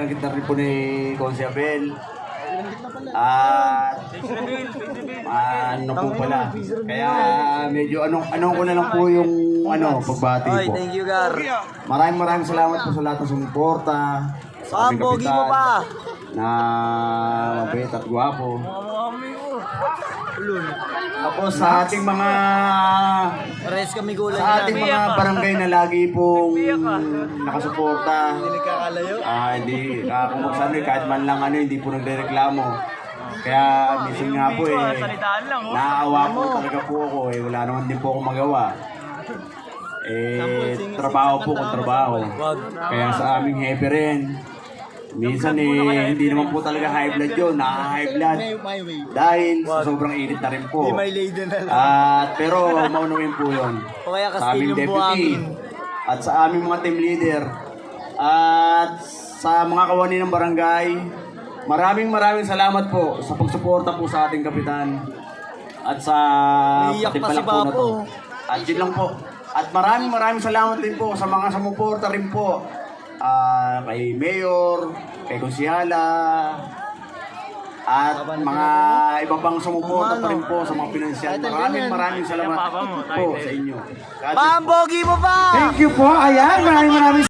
Pinagkita rin po ni Consi Abel. At ano po pala. Kaya medyo anong anong ko na lang po yung ano pagbati Oy, po. thank you, Gar. Maraming maraming salamat po sa lahat ng sumuporta. Sa aming mo kapitan pa. Na mabait at gwapo. Tapos sa ating mga Pares kami gulay sa ating mga barangay na lagi pong nakasuporta. Nagkakalayo. Ah, hindi kung magsabi kahit man lang ano hindi po nagrereklamo. Kaya minsan nga po eh naawa po talaga po ako eh wala naman din po ako magawa. Eh trabaho po kung trabaho. Kaya sa aming hepe rin. Minsan eh hindi naman po talaga high blood yun, naka-high blood. Dahil sa sobrang init na rin po. May lady na lang. At pero maunuin po yun O kaya sa aming deputy buhangin. at sa aming mga team leader at sa mga kawani ng barangay. Maraming maraming salamat po sa pagsuporta po sa ating kapitan at sa Iiyak pa patimpalak si po na to. At yun lang po. At maraming maraming salamat din po sa mga sumuporta rin po. Ah, kay Mayor, kay Konsyala, at mga iba pang sumuporta pa rin po sa mga pinansyal. Maraming maraming salamat po sa inyo. God po. Pambogi mo pa! Thank you po. Ayan, maraming maraming